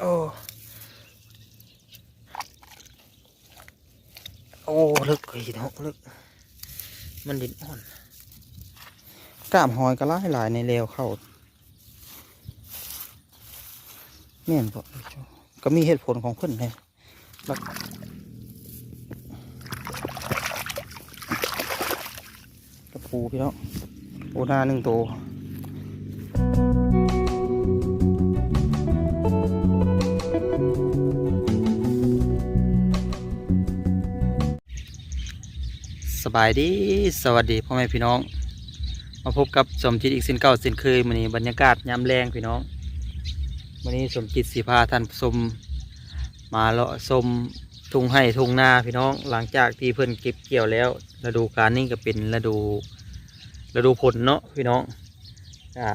โอ้ โอ้ลึกเฮ้ยเนาะลึก มันดินอ่อนกล้ามหอยก็หลายหลายในเลวเข้าแม่นบ่ก็มีเหตุผลของเพิ่นเลยบักกระปูพี่น้องปูนาหนึ่งตัว บายดีสวัสดีพ่อแม่พี่น้อง มาพบกับสมจิตอีกสินเก่าสินเคยมันนี้บรรยากาศยามแรงพี่น้องวันนี้สมจิตสีพาท่านผู้ชมมาเลาะชมทุ่งไห้ทุ่งนาพี่น้องหลังจากที่เพิ่อนเก็บเกี่ยวแล้วฤดูกาลนี้ก็เป็นฤดูฤดูผลเนาะพี่น้องก็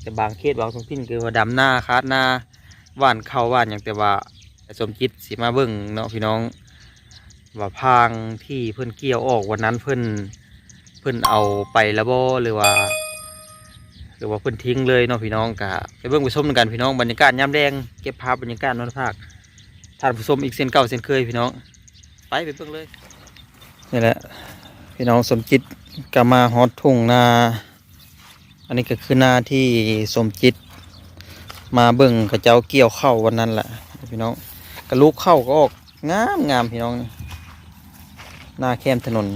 แต่บางเขตบางท้องถิ่นคือว่าดำหน้าคาดหน้าหว่านเข้าหว่านอย่างแต่ว่าสมจิตสีมาเบิ่งเนาะพี่น้อง ว่าพางที่เพิ่อนเกี่ยวออกวันนั้นเพิ่อนเพิ่อนเอาไปแล้วบ่หรือว่า หรือว่าเพิ่อนทิ้งเลยเนาะพี่น้องกะไปเบิ่งไปชมกันพี่น้องบรรยากาศยามแดงเก็บภาพบรรยากาศนอนภาคท่านผู้ชมอีกเส้นเก่าเส้นเคยพี่น้อง ไปไปเบิ่งเลยนี่แหละพี่น้องสมจิตก็มาฮอดทุ่งนา อันนี้ก็คือนาที่สมจิต มาเบิ่งกับเจ้าเกี่ยวเข้าวันนั้นแหละพี่น้องกระลูกเข้าก็ออกงามงามพี่น้อง หน้าแคมถนน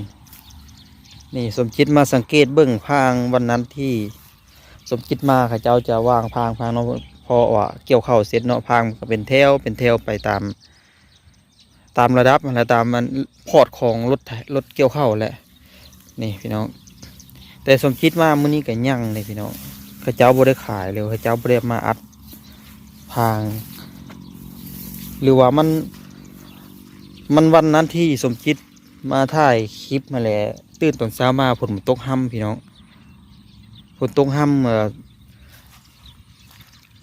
นี่สมจิตมาสังเกตเบื้องพางวันนั้นที่สมจิตมาข้าเจ้าจะวางพางพางเนาะเพอว่าเกี่ยวเข้าเสร็จเนาะพางก็เป็นแถวเป็นแถวไปตาม ตามระดับและตามมันพอร์ตของรถรถเกี่ยวเข้าแหละ นี่พี่น้อง แต่สมคิดว่ามื้อนี้ก็ยั่งเลยพี่น้องข้าเจ้าบ่ได้ขายเลยข้าเจ้าบ่ได้มาอัดพาง หรือว่ามันมันวันนั้นที่สมจิต มาถ่ายคลิปมาแหละตื่นตอนเช้ามาฝนมันตกห้ำพี่น้องฝนตกห้ำ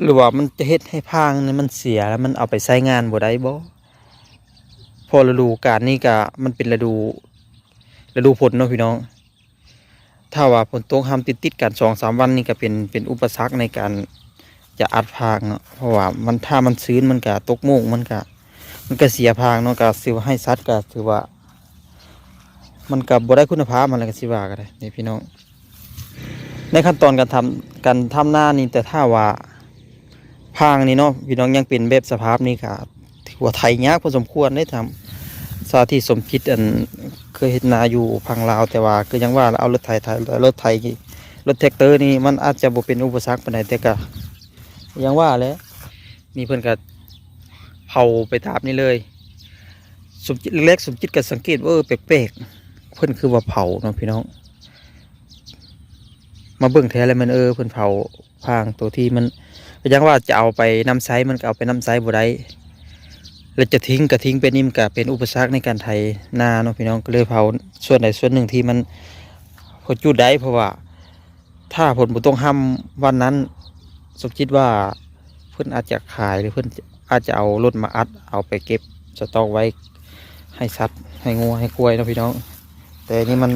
หรือว่ามันจะเฮ็ดให้พางนี่มันเสียแล้วมันเอาไปใช้งานบ่ได้บ่พอฤดูกาลนี้ก็มันเป็นฤดูฤดูฝนเนาะพี่น้อง ถ้าว่าฝนตกห้ำติดติดกันสองสามวันนี่ก็เป็นเป็นอุปสรรคในการจะอัดพางเนาะเพราะว่ามันถ้ามันชื้นมันก็ตกโมงมันก็มันก็เสียพางเนาะก็สิว่าให้ซัดก็ถือว่า มันกับบ่ได้คุณภาพมันอะไรก็สิว่าก็ได้นี่พี่น้อง ในขั้นตอนการทำการทำหน้านี่แต่ถ้าว่าพางนี่เนาะพี่น้องยังเป็นแบบสภาพนี้ก็ถือว่าไทยยากพอสมควรได้ทำสาธิตสมคิดอันเคยเห็นนาอยู่พังลาวแต่ว่าก็ยังว่าเอารถไถไถรถไถรถแท็กเตอร์นี่มันอาจจะบ่เป็นอุปสรรคปานใดแต่ก็ยังว่าแหล้วนี่เพิ่อนก็เผาไปตามนี่เลยสมจิตเล็กๆสมจิตก็สังเกตว่าเออแปลกๆ เพิ่นคือว่าเผาเนาะพี่น้อง มาเบิ่งแท้แล้วมันเออเพิ่นเผาพางตัวที่มันก็ยังว่าจะเอาไปน้ำไซมันก็เอาไปน้ำไซบ่ได้แล้วจะทิ้งก็ทิ้งไปนี่มันก็เป็นอุปสรรคในการไถนาเนาะพี่น้องก็เลยเผาส่วนใดส่วนหนึ่งที่มันพอจุดได้เพราะว่า ถ้าผลบุต้องห้ามวันนั้นสมคิดว่าเพิ่อนอาจจะขายหรือเพิ่อนอาจจะเอารถมาอัด เอาไปเก็บสต็อกไว้ให้สัตว์ให้งัวให้กล้วยเนาะพี่น้อง แต่นี่มัน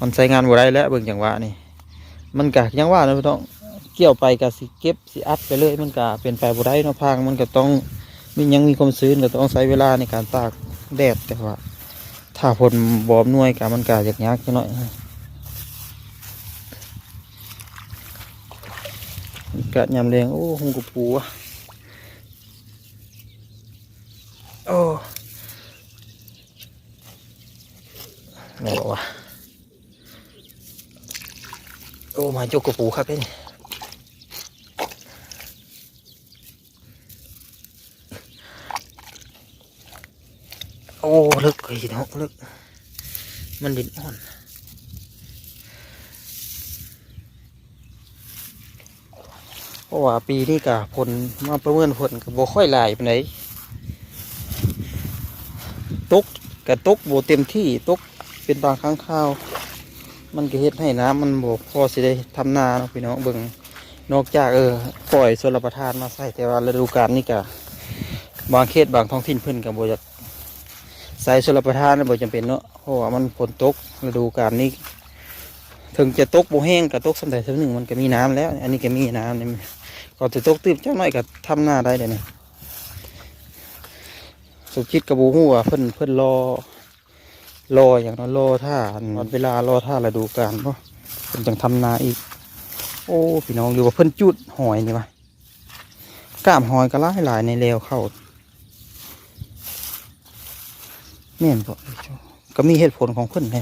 มันใช้งานบ่ได้แล้วเบิ่งอย่างว่านี่ มันกะยังว่าเนาะพี่น้องเกี่ยวไปกะสิเก็บสิอัดไปเลยมันกะเป็นไปบ่ได้เนาะพางมันก็ต้องมียังมีความชื้นก็ต้องใช้เวลาในการตากแดดแต่ว่า ถ้าผลบอมน่วยกะมันกะยากยากหน่อยกะยำแรงโอ้หงกปูอะโอ้ ไม่บอกว่าโอ้มาจกกระปูครับพี่โอ้ลึกเลยนาะลึก มันดินอ่อนเพราะว่าปีนี้กะผลมาประเมินผลกับบ่ค่อยหลายปานใดตกกระตกโบเต็มที่ตก เป็นบางครั้งคราว มันก็เฮ็ดให้น้ำมันบกพอสิได้ทำนาเนาะพี่น้องเบิ่งนอกจากเออปล่อยชลประทานมาใส่แต่ว่าฤดูกาลนี่ก็บางเขตบางท้องถิ่นเพิ่นก็บ่อยากใส่ชลประทานบ่จำเป็นเนาะเพราะว่ามันฝนตกฤดูกาลนี้ถึงจะตกบ่แห้งก็ตกสำใดสำหนึ่งมันก็มีน้ำแล้ว อันนี้ก็มีน้ำนี่ก่อนจะตกตื่นจังหน่อยก็ทำหน้าได้เดี๋ยวนี้สุจิตกระบูหัวเพิ่นเพิ่นรอ รออย่างนั้นรอท่าอันวันเวลารอท่าฤดูกาลเนาะเพิ่นจังทำนาอีก โอ้พี่น้องหรือว่าเพิ่นจุดหอยนี่วะกล้ามหอยก็หลายหลายในเลวเข้าแม่นบ่ก็มีเหตุผลของเพิ่นไง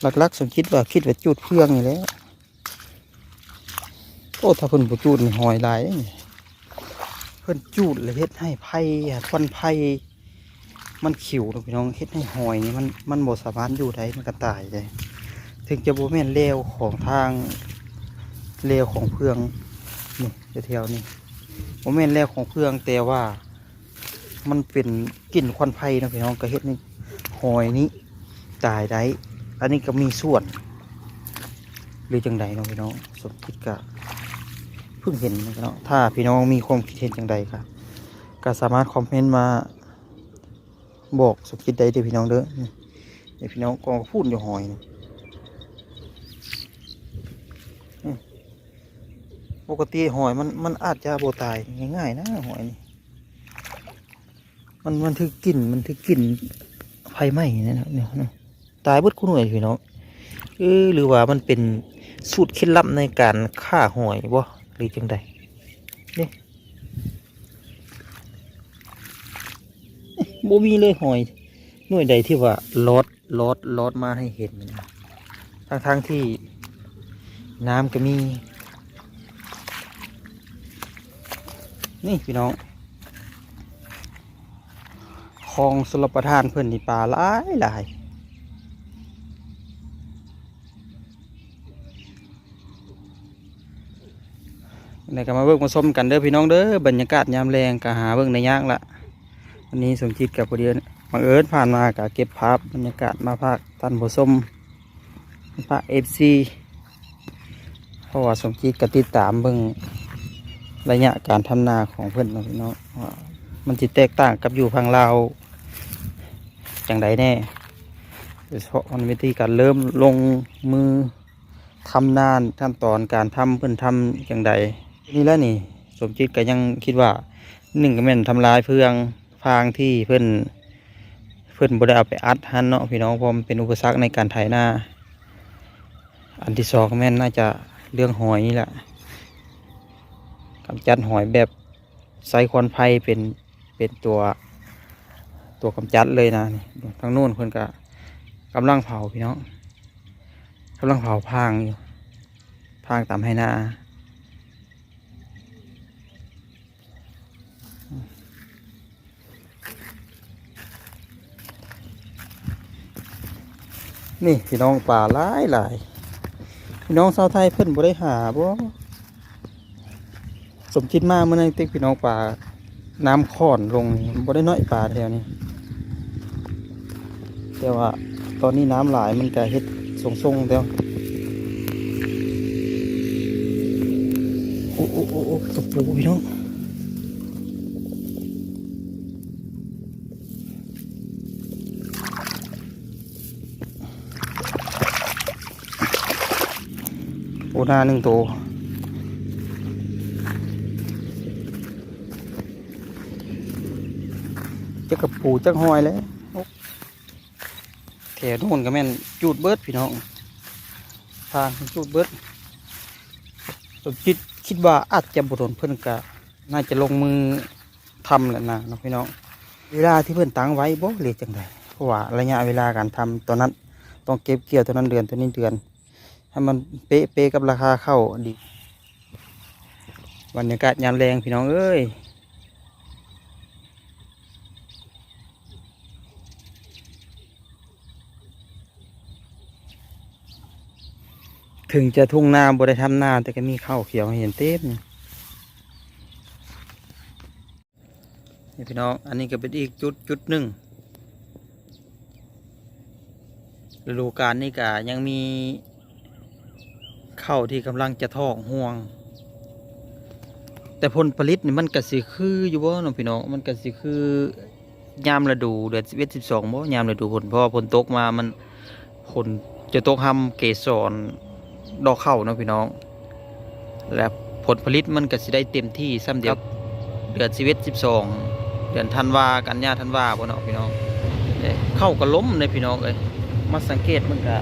หลักๆสมคิดว่าคิดว่าจุดเพื่องนี่แหละโอ้ถ้าเพิ่นบ่จุดนี่หอยหลายเด้นี่เพิ่นจุดแล้วเฮ็ดให้ไผ่อะควันไผ่ มันขิวนะพี่น้องเฮ็ดให้หอยนี่มันมันบ่สามารถอยู่ได้มันก็ตายได้ถึงจะบ่แม่นเลวของทางเลวของเพื่องนี่แถวนี่ผมเห็นเลวของเพื่องแต่ว่า มันเป็นกลิ่นควันไฟนะพี่น้องกระเฮ็ดนี่หอยนี้ตายได้อันนี้ก็มีส่วน หรือจังใดเนาะพี่น้องสมคิดกะเพิ่งเห็นนะพี่น้องถ้าพี่น้องมีความคิดเห็นจังใดก็ก็สามารถคอมเมนต์มา บอกสมคิดได้เด้พี่น้องเด้อเดี๋ยวพี่น้องก็พูดอยู่หอยปกติหอยมันมันอาจจะโบตายง่ายๆนะหอยนี่มันมันถือกลิ่นมันถือกลิ่นไฟไหม้นี่ยนะเนี่ยตายบดคู่หน่วยพี่น้องเออหรือว่ามันเป็นสูตรเคล็ดลับในการฆ่าหอยบ่หรือจังใดเนี่ย บมีเลยหอยหน่วยใดที่ว่าลอดลอดลอดมาให้เห็นนะทั้งทงๆที่น้ำก็มี นี่พี่น้องคลองสลประทานเพื่อนนี่ปลาหลายหลายไหนก็มาเบิ่งมาส้มกันเด้อพี่น้องเด้อบรรยากาศยามแรงก็หาเบิ่งในยากละ วันนี้สมจิตกับพอดีบังเอิญผ่านมาก็เก็บภาพบรรยากาศมาภาคท่านผู้ชมภาคเอฟซีเพราะว่าสมจิตก็ติดตามเบิ่งระยะการทำนาของเพื่อนเนาะพี่น้องว่ามันจะแตกต่างกับอยู่พังลาวจังใดแน่โดยเฉพาะมันวิธีการเริ่มลงมือทำนานขั้นตอนการทำเพื่อนทำจังใดนี่แหล้วนี่ สมจิตก็ยังคิดว่าหนึ่งก็แม่นทำลายเพื่อง ฟางที่เพื่อนเพื่อนบ่ได้เอาไปอัดหันเนาะพี่น้องเพราะมันเป็นอุปสรรคในการไถนาอันที่สองแม่นน่าจะเรื่องหอยนี่แหละกำจัดหอยแบบไซคอนไพเป็นเป็นตัวตัวกำจัดเลยนะนี่ทางนู้นเพิ่นก็กำลังเผาพี่น้องกำลังเผาพางอยู่พางตามให้หน้า นี่พี่น้องป่าหลายหลายพี่น้องชาวไทยเพิ่นบ่ได้หาบ่สมคิดมากเมื่อนั้นติ๊กพี่น้องปลาน้ำค่อนลงบ่ได้น้อยปลาแถวนี้ แต่ว่าตอนนี้น้ำหลายมันก็เฮ็ดทรงๆแล้วโอ้โอ้โอ้โอ้ตะปูพี่น้อง หน้าหนึ่งตัวจักกระปูจักหอยเลยแถวนู่นก็แม่นจูดเบิดพี่น้องทางจูดเบิดผมคิดคิดว่าอาจจะบุรนเพิ่อนกะน่าจะลงมือทำแหละนะนาะพี่น้องเวลาที่เพิ่อนตั้งไว้บ่เลยจังไดเพราะว่าระยะเวลาการทำตอนนั้นต้องเก็บเกี่ยวตอนนั้นเดือนตอนนี้เดือน ให้มันเป๊ะเป๊ะกับราคาเข้าดีบรรยากาศยามแรงพี่น้องเอ้ยถึงจะทุ่งนาบได้ทำนาแต่ก็มีข้าวเขียวเห็นเต็มนี่พี่น้อง อันนี้ก็เป็นอีกจุดจุดหนึ่งฤดูกาลนี้ก็ยังมี ข้าวที่กำลังจะทอกห่วง แต่ผลผลิตนี่มันก็สิคืออยู่บ่เน้องพี่น้องมันก็สิคือยามฤดูเดือนสิบเอ็ดสิบสองบ่ยามฤดูฝนเพราะว่าฝนตกมามันฝนจะตกทำเกสรดอกเข้าเนาะพี่น้อง และผผลผลิตมันก็สิได้เต็มที่ซ้ำเดียวเดือนสิบเอ็ดสิบสองเดือนธันวากันยาธันวาบ่เนาะพี่น้องเอ้ยเข้าก็ล้มเลยพี่น้องเอ้ยมาสังเกตมันก็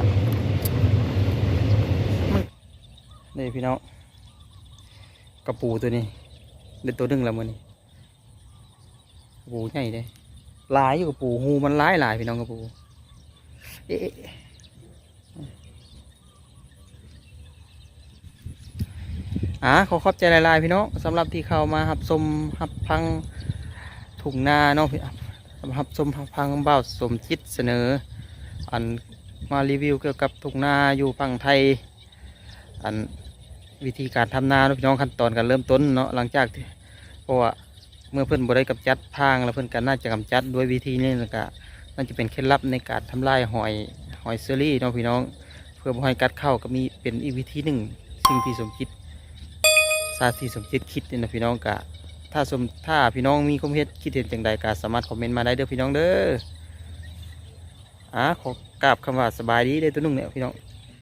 มัน นี่พี่น้องกระปูตัวนี้เด็ดตัวนึงแล้วมื้อนี้กระปูใหญ่เด้หลายอยู่กระปูหูมันหลายหลายพี่น้องกระปูเอ๊ะอ่าขอขอบใจหลายๆพี่น้องสำหรับที่เข้ามาหับชมหับพังถุงนาเนาะพี่หับชมหับพังเบ้าสมจิตเสนอ อันมารีวิวเกี่ยวกับถุงนาอยู่ฝั่งไทย อัน วิธีการทำนานาพี่น้องขั้นตอนการเริ่มต้นเนาะหลังจากที่เพราะว่าเมื่อเพื่อนบได้กำจัดพางแล้วเพื่อนก็น่าจะกำจัดด้วยวิธีนี้แล้วก็น่าจะเป็นเคล็ดลับในการทำลายหอยหอยเซอรี่เนาะพี่น้อง เพื่อบ่ให้กัดเข้าก็มีเป็นอีกวิธีหนึ่งสิ่งที่สมคิดซาสีสมคิดคิดนี่นะพี่น้องกะถ้าสมถ้าพี่น้องมีความเห็นคิดเห็นจังใดก็สามารถคอมเมนต์มาได้เด้อพี่น้องเด้ออ่าขอกราบคำว่าสบายดีเด้อตัวนุ่งเนี่ยพี่น้อง